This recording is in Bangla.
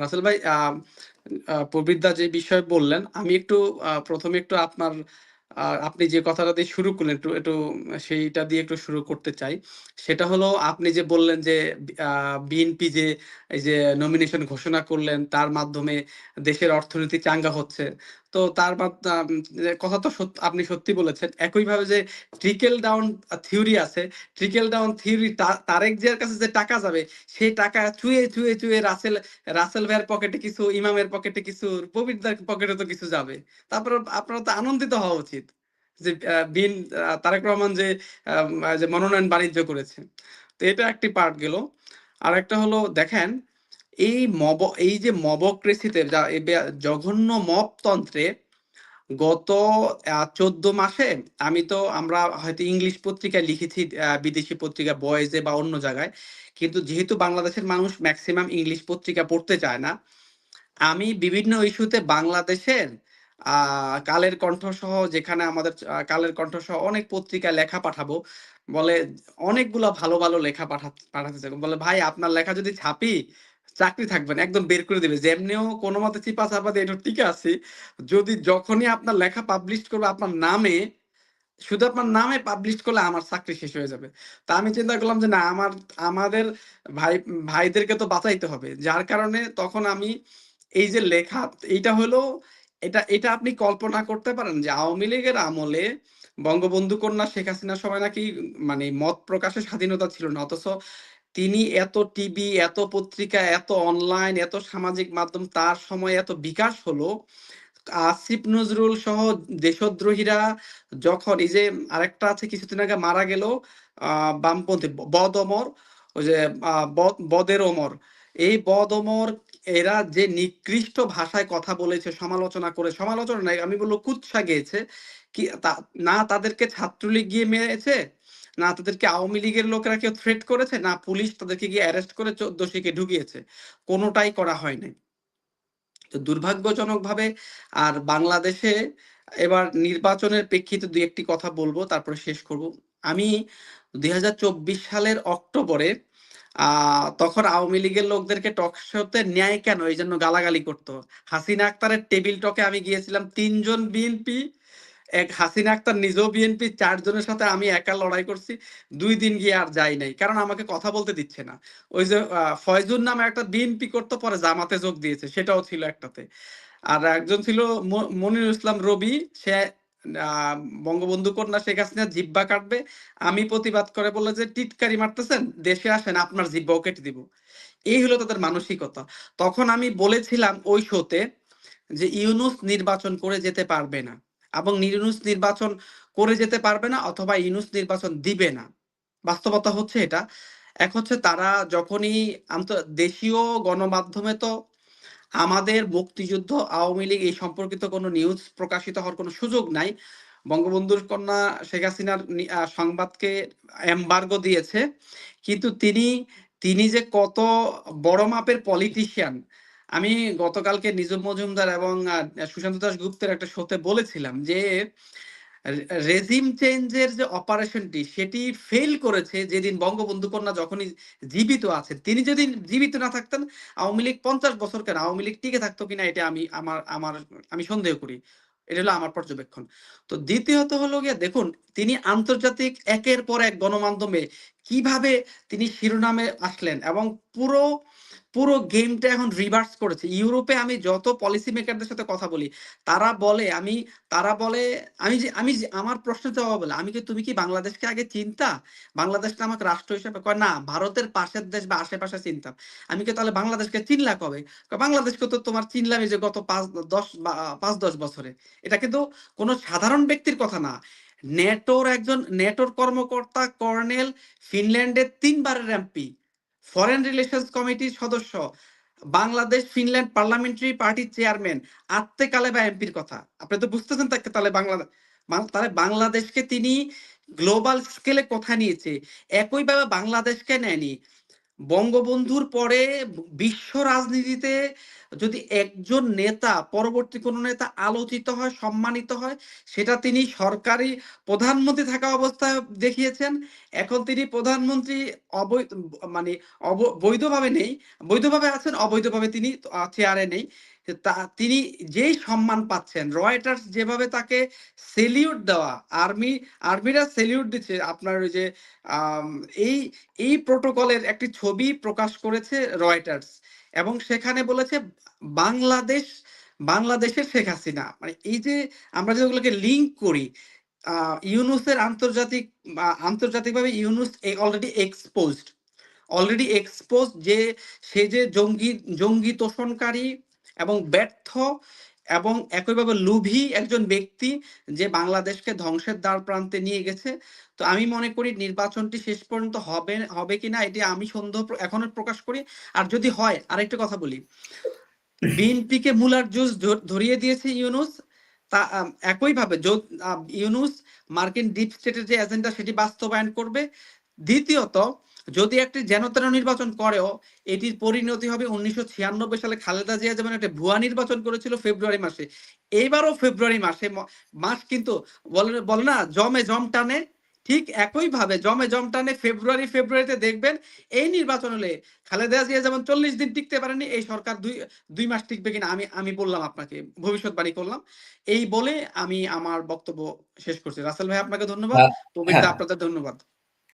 রাসেল ভাই প্রবৃদ্ধা যে বিষয় বললেন, আমি একটু প্রথমে একটু আপনার আপনি যে কথাটা দিয়ে শুরু করলেন, একটু একটু সেইটা দিয়ে একটু শুরু করতে চাই। সেটা হলো আপনি যে বললেন যে বিএনপি যে, এই যে নমিনেশন ঘোষণা করলেন, তার মাধ্যমে দেশের অর্থনীতি চাঙ্গা হচ্ছে। তো তার কথা তো আপনি সত্যি বলেছেন। একইভাবে যে ট্রিকেল ডাউন থিওরি আছে ট্রিকেল ডাউন থিওরি তারেক জিয়ার কাছে যে টাকা যাবে, সেই টাকা চুয়ে চুয়ে চুয়ে রাসেল রাসেল ভাইয়ের পকেটে কিছু, ইমামের পকেটে কিছু প্রবীরদার পকেটে তো কিছু যাবে। তারপর আপনারা তো আনন্দিত হওয়া উচিত যে বিন তারেক রহমান যে যে মনোনয়ন বাণিজ্য করেছে। তো এটা একটি পার্ট গেল। আর একটা হলো, দেখেন এই মব, এই যে মবক্রেসিতে জঘন্য মবতন্ত্রে গত চোদ্দ মাসে আমি তো আমরা হয়তো ইংলিশ পত্রিকায় লিখেছি বিদেশি পত্রিকা বয়েজে বা অন্য জায়গায়, কিন্তু যেহেতু বাংলাদেশের মানুষ ম্যাক্সিমাম ইংলিশ পত্রিকা পড়তে চায় না, আমি বিভিন্ন ইস্যুতে বাংলাদেশের কালের কণ্ঠ সহ যেখানে আমাদের কালের কণ্ঠ সহ অনেক পত্রিকায় লেখা পাঠাবো, বলে অনেকগুলো ভালো ভালো লেখা পাঠা, পাঠাতে বলে, ভাই, আপনার লেখা যদি ছাপি চাকরি থাকবে না, একদম বের করে দিবে। যেমনিও কোনো মতে চিপা চাপা দিয়ে একটু টিকে আছি, যদি যখনই আপনার লেখা পাবলিশ করবে, আপনার নামে, শুধু আপনার নামে পাবলিশ করলে আমার চাকরি শেষ হয়ে যাবে। তা আমি চিন্তা করলাম যে না, আমার, আমাদের ভাই, ভাইদেরকে তো বাঁচাইতে হবে। যার কারণে তখন আমি এই যে লেখা, এইটা হলো, এটা এটা আপনি কল্পনা করতে পারেন যে আওয়ামী লীগের আমলে বঙ্গবন্ধু কন্যা শেখ হাসিনার সময় নাকি মানে মত প্রকাশের স্বাধীনতা ছিল না, অথচ তিনি এত টিভি, এত পত্রিকা, এত অনলাইন, এত সামাজিক মাধ্যম, তার সময় এত বিকাশ হলো। আসিফ নজরুল সহ দেশদ্রোহীরা যখন এই যে আরেকটা আছে, কিছুদিন আগে মারা গেল বামপন্থী বদ অমর, ওই যে বদ- বদের অমর। এই বদ অমর, এরা যে নিকৃষ্ট ভাষায় কথা বলেছে, সমালোচনা করে সমালোচনা আমি বলব কুৎসা গেয়েছে, কি না তাদেরকে ছাত্রলীগ গিয়ে মেরেছে না তাদেরকে আওয়ামী লীগের লোকেরা কেউ থ্রেট করেছে? না পুলিশ তাদেরকে গিয়ে অ্যারেস্ট করে চোদ্দশিকে ঢুকিয়েছে। কোনোটাই করা হয় নাই। তো দুর্ভাগ্যজনকভাবে আর বাংলাদেশে এবার নির্বাচনের প্রেক্ষিতে দুই একটি কথা বলব, তারপরে শেষ করব। আমি দুই হাজার চব্বিশ সালের অক্টোবরে তখন আওয়ামী লীগের লোকদেরকে টক শোতে ন্যায় কেন এই জন্য গালাগালি করতো? হাসিনা আক্তারের টেবিল টকে আমি গিয়েছিলাম, তিনজন বিএনপি এক হাসিনা আক্তার নিজেও বিএনপি চারজনের সাথে আমি একা লড়াই করছি, দুই দিন গিয়ে আর যাই নাই। কারণ আমাকে কথা বলতে দিচ্ছে না। ওই যে ফয়জুর নামে একটা বিএনপি করতে, পরে জামাতে যোগ দিয়েছে, সেটাও ছিল একটাতে। আর একজন ছিল ম- মনিরুল ইসলাম রবি, সে বঙ্গবন্ধু কন্যা শেখ হাসিনা জিব্বা কাটবে। আমি প্রতিবাদ করে বলে যে, টিটকারি মারতেছেন, দেশে আসেন, আপনার জিব্বাও কেটে দিব। এই হলো তাদের মানসিকতা। তখন আমি বলেছিলাম ওই শোতে যে, ইউনুস নির্বাচন করে যেতে পারবে না। এবং ইউনুস নির্বাচন করে যেতে পারবে না অথবা ইউনুস নির্বাচন দিবে না। বাস্তবতা হচ্ছে এটা। এক হচ্ছে তারা যখনই দেশীয় গণমাধ্যমে তো আমাদের মুক্তিযুদ্ধ, আওয়ামী লীগ এই সম্পর্কিত কোনো নিউজ প্রকাশিত হওয়ার কোনো সুযোগ নাই। বঙ্গবন্ধুর কন্যা শেখ হাসিনার সংবাদকে এম্বার্গো দিয়েছে। কিন্তু তিনি তিনি যে কত বড় মাপের পলিটিশিয়ান আমি গতকালকে নিজম মজুমদার এবং সুশান্ত দাস গুপ্তের একটা শোতে বলেছিলাম যে রেজিম চেঞ্জের যে অপারেশনটি সেটি ফেল করেছে যেদিন বঙ্গবন্ধু কন্যা যখনই জীবিত আছেন, তিনি যদি জীবিত না থাকতেন, আওয়ামী লীগ পঞ্চাশ বছর কেন আওয়ামী লীগ টিকে থাকতো কিনা এটা আমি, আমার আমার, আমি সন্দেহ করি। এটা হলো আমার পর্যবেক্ষণ। তো দ্বিতীয়ত হলো গিয়ে, দেখুন, তিনি আন্তর্জাতিক একের পর এক গণমাধ্যমে কীভাবে তিনি শিরোনামে আসলেন এবং পুরো পুরো গেমটা এখন রিভার্স করেছে। ইউরোপে আমি যত পলিসি মেকারদের সাথে কথা বলি, তারা বলে, আমি, তারা বলে, আমি যে, আমি আমার প্রশ্নের জবাব বলে, আমি কি, তুমি কি বাংলাদেশকে আগে চিন্তা? বাংলাদেশটা আমাকে রাষ্ট্র হিসেবে কয়, না, ভারতের পাশের দেশ বা আশেপাশে চিনতাম। আমি কি তাহলে বাংলাদেশকে চিনলা কবে? বাংলাদেশকে তো তোমার চিনলামই যে গত পাঁচ, দশ পাঁচ, দশ বছরে। এটা কিন্তু কোনো সাধারণ ব্যক্তির কথা না। নেটোর একজন, নেটোর কর্মকর্তা কর্নেল ফিনল্যান্ডের তিনবারের এমপি, ফরেন রিলেশনস কমিটির সদস্য, বাংলাদেশ ফিনল্যান্ড পার্লামেন্টারি পার্টির চেয়ারম্যান আত্মে কালেবা এমপির কথা। আপনি তো বুঝতেছেন তাকে, তাহলে বাংলাদেশ তাহলে বাংলাদেশকে তিনি গ্লোবাল স্কেলে কোথায় নিয়েছে? একইভাবে বাংলাদেশকে নেয়নি। বঙ্গবন্ধুর পরে বিশ্ব রাজনীতিতে যদি একজন নেতা, পরবর্তী কোন নেতা আলোচিত হয়, সম্মানিত হয়, সেটা তিনি সরকারি প্রধানমন্ত্রী থাকা অবস্থায় দেখিয়েছেন। এখন তিনি প্রধানমন্ত্রী অবৈধ মানে বৈধভাবে নেই, বৈধভাবে আছেন, অবৈধভাবে তিনি চেয়ারে নেই। তা, তিনি যেই সম্মান পাচ্ছেন রয়টার্স যেভাবে তাকে সেলিউট দেওয়া আর্মি আর্মিরা সেলিউট দিচ্ছে, আপনার ওই যে এই এই প্রোটোকলের একটি ছবি প্রকাশ করেছে রয়টার্স এবং সেখানে বলেছে বাংলাদেশ, বাংলাদেশের শেখ হাসিনা। মানে এই যে আমরা যেগুলোকে লিঙ্ক করি ইউনুসের আন্তর্জাতিক আন্তর্জাতিকভাবে Yunus already exposed already expose যে, সে যে জঙ্গি জঙ্গি তোষণকারী এবং ব্যর্থ এবং একইভাবে লোভী একজন ব্যক্তি যে বাংলাদেশকে ধ্বংসের দ্বার প্রান্তে নিয়ে গেছে। তো আমি মনে করি নির্বাচনটি শেষ পর্যন্ত হবে হবে কিনা এটি আমি সন্দেহ এখনও প্রকাশ করি। আর যদি হয়, আরেকটা কথা বলি। বিএনপিকে মুলার জুস ধরিয়ে দিয়েছে ইউনুস। তা একইভাবে ইউনুস মার্কিন ডিপ স্টেটের যে এজেন্ডা সেটি বাস্তবায়ন করবে। দ্বিতীয়ত যদি একটি যেন তেন নির্বাচন করেও এটির পরিণতি হবে উনিশশো ছিয়ানব্বই সালে খালেদা জিয়া যেমন একটা ভুয়া নির্বাচন করেছিল ফেব্রুয়ারি মাসে এইবারও ফেব্রুয়ারি মাসে মাস কিন্তু বলে না জমে জম টানে ঠিক একইভাবে জমে জম টানে ফেব্রুয়ারি ফেব্রুয়ারিতে দেখবেন এই নির্বাচন হলে খালেদা জিয়া যেমন চল্লিশ দিন টিকতে পারেনি এই সরকার দুই দুই মাস টিকবে কিনা আমি আমি বললাম আপনাকে ভবিষ্যৎবাণী করলাম। এই বলে আমি আমার বক্তব্য শেষ করছি। রাসেল ভাই আপনাকে ধন্যবাদ। আহ, হ্যাঁ। আপনাদের ধন্যবাদ।